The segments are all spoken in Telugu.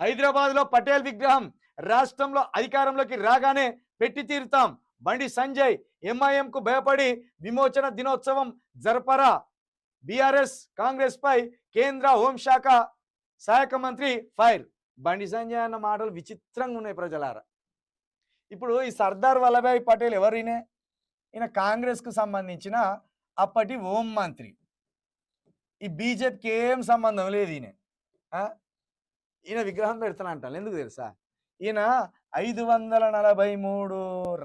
హైదరాబాద్లో పటేల్ విగ్రహం రాష్ట్రంలో అధికారంలోకి రాగానే పెట్టి తీరుతాం. బండి సంజయ్ ఎంఐఎంకు భయపడి విమోచన దినోత్సవం జరపరా. బీఆర్ఎస్ కాంగ్రెస్ పై కేంద్ర హోంశాఖ సహాయక మంత్రి ఫైర్. బండి సంజయ్ అన్న మాటలు విచిత్రంగా ఉన్నాయి ప్రజలారా. ఇప్పుడు ఈ సర్దార్ వల్లభాయ్ పటేల్ ఎవరినే? ఈయన కాంగ్రెస్కు సంబంధించిన అప్పటి హోం మంత్రి. ఈ బీజేపీకి ఏం సంబంధం లేదు ఈయన. ఈయన విగ్రహం పెడతాను అంటాను. ఎందుకు తెలుసా? ఈయన ఐదు వందల నలభై మూడు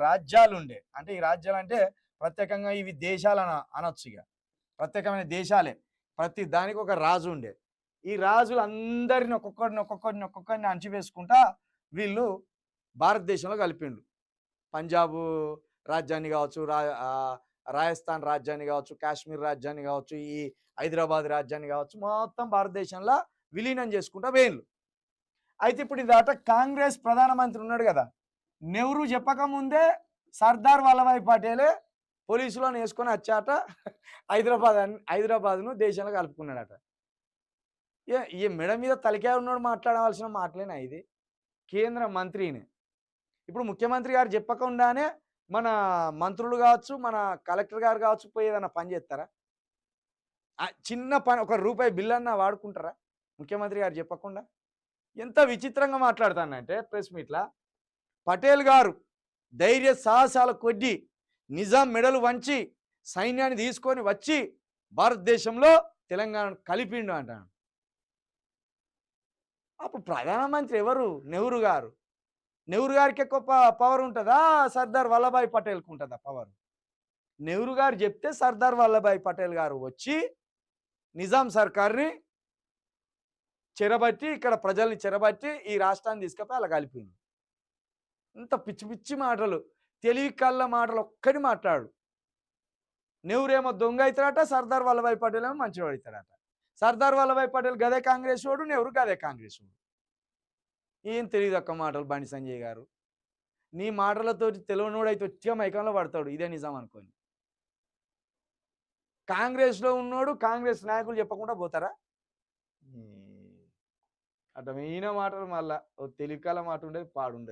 రాజ్యాలు ఉండే అంటే ఈ రాజ్యాలు అంటే ప్రత్యేకంగా ఇవి దేశాలు అన అనొచ్చు ఇక ప్రత్యేకమైన దేశాలే. ప్రతి దానికి ఒక రాజు ఉండే ఈ రాజులు అందరిని ఒక్కొక్కరిని ఒక్కొక్కరిని ఒక్కొక్కరిని అణచివేసుకుంటా వీళ్ళు భారతదేశంలో కలిపిండు పంజాబ్ రాజ్యాన్ని కావచ్చు రా రాజస్థాన్ రాజ్యాన్ని కావచ్చు కాశ్మీర్ రాజ్యాన్ని కావచ్చు ఈ హైదరాబాద్ రాజ్యాన్ని కావచ్చు మొత్తం భారతదేశంలో విలీనం చేసుకుంటా వేళ్ళు అయితే ఇప్పుడు ఇదాట కాంగ్రెస్ ప్రధానమంత్రి ఉన్నాడు కదా. నెహ్రూ చెప్పకముందే సర్దార్ వల్లభాయ్ పటేలే పోలీసులను వేసుకొని వచ్చాట. హైదరాబాద్ హైదరాబాద్ను దేశంలో కలుపుకున్నాడట. ఈ మెడ మీద తలకే ఉన్నాడు మాట్లాడవలసిన మాటలేనా ఇది? కేంద్ర మంత్రిని. ఇప్పుడు ముఖ్యమంత్రి గారు చెప్పకుండానే మన మంత్రులు కావచ్చు మన కలెక్టర్ గారు కావచ్చు పోయి ఏదైనా పని చేస్తారా? చిన్న పని ఒక రూపాయి బిల్ అన్నా వాడుకుంటారా? ముఖ్యమంత్రి గారు చెప్పకుండా? ఎంత విచిత్రంగా మాట్లాడతానంటే ప్రెస్ మీట్లా పటేల్ గారు ధైర్య సాహసాల కొడ్డి నిజాం మెడలు వంచి సైన్యాన్ని తీసుకొని వచ్చి భారతదేశంలో తెలంగాణను కలిపిండు అంటాను అప్పుడు ప్రధానమంత్రి ఎవరు? నెహ్రూ గారు. నెహ్రూ గారికి ఎక్కువ ప- పవర్ ఉంటుందా? సర్దార్ వల్లభాయ్ పటేల్కి ఉంటుందా పవర్? నెహ్రూ గారు చెప్తే సర్దార్ వల్లభాయ్ పటేల్ గారు వచ్చి నిజాం సర్కార్ని చెరబట్టి ఇక్కడ ప్రజల్ని చెరబట్టి ఈ రాష్ట్రాన్ని తీసుకపోయి అలా కలిపింది ఇంత పిచ్చి పిచ్చి మాటలు తెలివి కళ్ళ మాటలు ఒక్కటి మాట్లాడు. నెవరేమో దొంగ అవుతాడట సర్దార్ వల్లభాయ్ పటేల్ ఏమో మంచివాడు అవుతాడట సర్దార్ వల్లభాయ్ పటేల్ గదే కాంగ్రెస్ వాడు నెహ్రూ గదే కాంగ్రెస్ వాడు ఏం తెలియదు ఒక్క మాటలు బండి సంజయ్ గారు. నీ మాటలతో తెలియనోడైతే వచ్చే మైకంలో పడతాడు ఇదే నిజం అనుకోని. కాంగ్రెస్లో ఉన్నోడు కాంగ్రెస్ నాయకులు చెప్పకుండా పోతారా? అర్థమైన మాటలు మళ్ళా ఓ తెలివికాల మాట ఉండేది పాడుండేది.